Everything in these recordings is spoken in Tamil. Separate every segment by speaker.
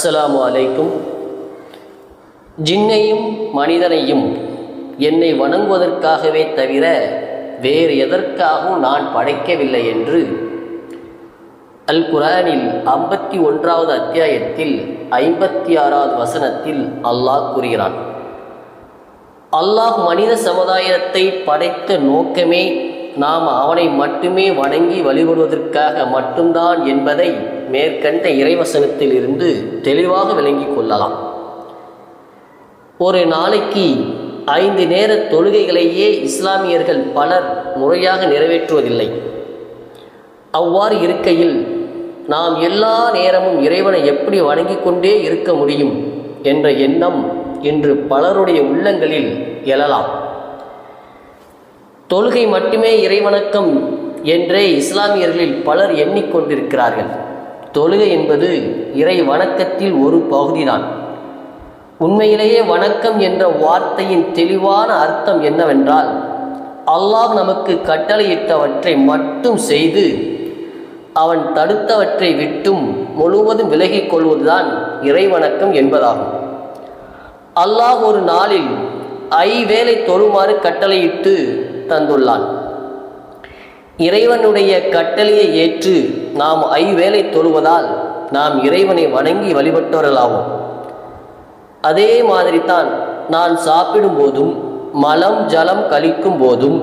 Speaker 1: அஸ்ஸலாமு அலைக்கும். ஜின்னையும் மனிதனையும் என்னை வணங்குவதற்காகவே தவிர வேறு எதற்காகவும் நான் படைக்கவில்லை என்று அல் குரானில் ஐம்பத்தி ஒன்றாவது அத்தியாயத்தில் ஐம்பத்தி ஆறாவது வசனத்தில் அல்லாஹ் கூறுகிறான். அல்லாஹ் மனித சமுதாயத்தை படைத்த நோக்கமே நாம் அவனை மட்டுமே வணங்கி வழிபடுவதற்காக மட்டும்தான் என்பதை மேற்கண்ட இறைவசனத்தில் இருந்து தெளிவாக விளங்கிக் கொள்ளலாம். ஒரு நாளைக்கு ஐந்து நேர தொழுகைகளையே இஸ்லாமியர்கள் பலர் முறையாக நிறைவேற்றுவதில்லை. அவ்வாறு இருக்கையில் நாம் எல்லா நேரமும் இறைவனை எப்படி வணங்கிக் கொண்டே இருக்க முடியும் என்ற எண்ணம் இன்று பலருடைய உள்ளங்களில் எழலாம். தொழுகை மட்டுமே இறைவணக்கம் என்றே இஸ்லாமியர்களில் பலர் எண்ணிக்கொண்டிருக்கிறார்கள். தொழுகை என்பது இறை வணக்கத்தில் ஒரு பகுதிதான். உண்மையிலேயே வணக்கம் என்ற வார்த்தையின் தெளிவான அர்த்தம் என்னவென்றால் அல்லாஹ் நமக்கு கட்டளையிட்டவற்றை மட்டும் செய்து அவன் தடுத்தவற்றை விட்டும் முழுவதும் விலகிக் கொள்வதுதான் இறைவணக்கம் என்பதாகும். அல்லாஹ் ஒரு நாளில் ஐவேளை தொழுமாறு கட்டளையிட்டு தந்துள்ளான். இறைவனுடைய கட்டளையை ஏற்று நாம் ஐவேளை தொழுவதால் நாம் இறைவனை வணங்கி வழிபட்டவர்களாகும் அதே மாதிரி தான் நான் சாப்பிடும் போதும் மலம் ஜலம் கழிக்கும் போதும்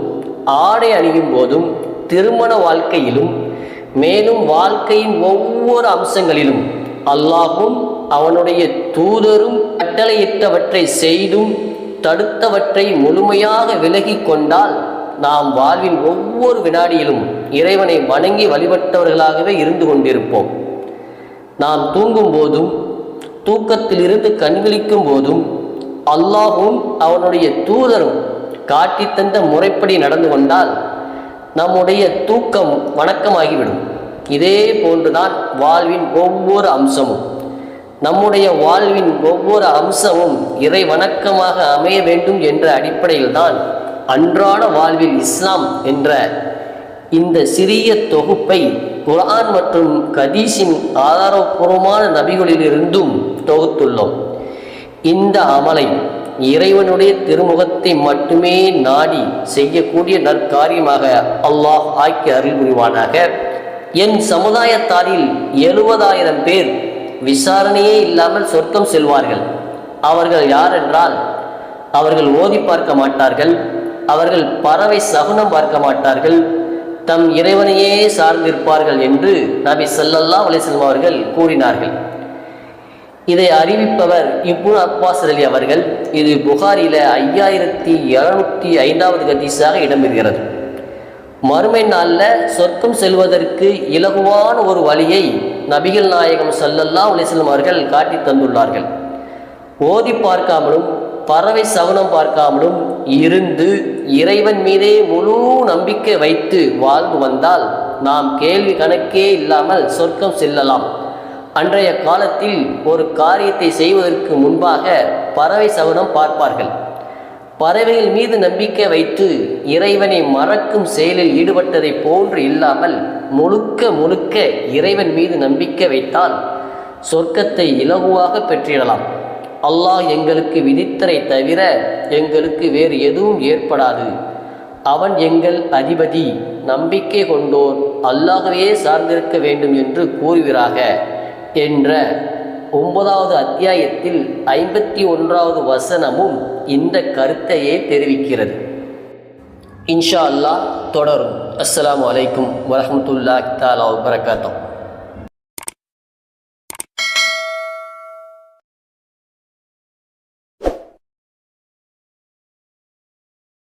Speaker 1: ஆடை அணியும் போதும் திருமண வாழ்க்கையிலும் மேலும் வாழ்க்கையின் ஒவ்வொரு அம்சங்களிலும் அல்லாஹும் அவனுடைய தூதரும் கட்டளையிட்டவற்றை செய்தும் தடுத்தவற்றை முழுமையாக விலகி கொண்டால் நாம் வாழ்வின் ஒவ்வொரு வினாடியிலும் இறைவனை வணங்கி வழிபட்டவர்களாகவே இருந்து கொண்டிருப்போம். நாம் தூங்கும் போதும் தூக்கத்திலிருந்து கண்களிக்கும் போதும் அல்லாஹும் அவனுடைய தூதரும் காட்டித்தந்த முறைப்படி நடந்து கொண்டால் நம்முடைய தூக்கம் வணக்கமாகிவிடும். இதே போன்றுதான் வாழ்வின் ஒவ்வொரு அம்சமும். நம்முடைய வாழ்வின் ஒவ்வொரு அம்சமும் இறை வணக்கமாக அமைய வேண்டும் என்ற அடிப்படையில்தான் அன்றாட வாழ்வில் இஸ்லாம் என்ற இந்த சிறிய தொகுப்பை குரான் மற்றும் கதீஸின் ஆதாரபூர்வமான நபிகளிலிருந்தும் தொகுத்துள்ளோம். இந்த அமலை இறைவனுடைய திருமுகத்தை மட்டுமே நாடி செய்யக்கூடிய நற்காரியமாக அல்லாஹ் ஆக்கி அருள் புரிவானாக என் சமுதாயத்தாரில் எழுபதாயிரம் பேர் விசாரணையே இல்லாமல் சொர்க்கம் செல்வார்கள். அவர்கள் யார் என்றால் அவர்கள் ஓதி பார்க்க மாட்டார்கள். அவர்கள் பறவை சகுனம் பார்க்க மாட்டார்கள். தம் இறைவனையே சார்ந்திருப்பார்கள் என்று நபி ஸல்லல்லாஹு அலைஹி அவர்கள் கூறினார்கள். இதை அறிவிப்பவர் இப்னு அப்பாஸ் அலி அவர்கள். இது புகாரில ஐயாயிரத்தி எழுநூற்றி ஐந்தாவது கதீஸாக இடம்பெறுகிறது. மறுமை நாளில் சொர்க்கம் செல்வதற்கு இலகுவான ஒரு வழியை நபிகள் நாயகம் ஸல்லல்லாஹு அலைஹி அவர்கள் காட்டி தந்துள்ளார்கள். ஓதி பார்க்காமலும் பறவை சவனம் பார்க்காமலும் இருந்து இறைவன் மீதே முழு நம்பிக்கை வைத்து வாழ்ந்து வந்தால் நாம் கேள்வி கணக்கே இல்லாமல் சொர்க்கம் செல்லலாம். அன்றைய காலத்தில் ஒரு காரியத்தை செய்வதற்கு முன்பாக பறவை சவனம் பார்ப்பார்கள். பறவைகள் மீது நம்பிக்கை வைத்து இறைவனை மறக்கும் செயலில் ஈடுபட்டதை போன்று இல்லாமல் முழுக்க முழுக்க இறைவன் மீது நம்பிக்கை வைத்தால் சொர்க்கத்தை இலகுவாக பெற்றிடலாம். அல்லாஹ் எங்களுக்கு விதித்தரை தவிர எங்களுக்கு வேறு எதுவும் ஏற்படாது. அவன் எங்கள் அதிபதி நம்பிக்கை கொண்டோர் அல்லாகவே சார்ந்திருக்க வேண்டும் என்று கூறுகிறாக என்ற ஒன்பதாவது அத்தியாயத்தில் ஐம்பத்தி ஒன்றாவது வசனமும் இந்த கருத்தையே தெரிவிக்கிறது. இன்ஷா அல்லாஹ் தொடரும். அஸ்லாம் அலைக்கும் வரமத்துல்லா தாலா வபரகாத்துஹு.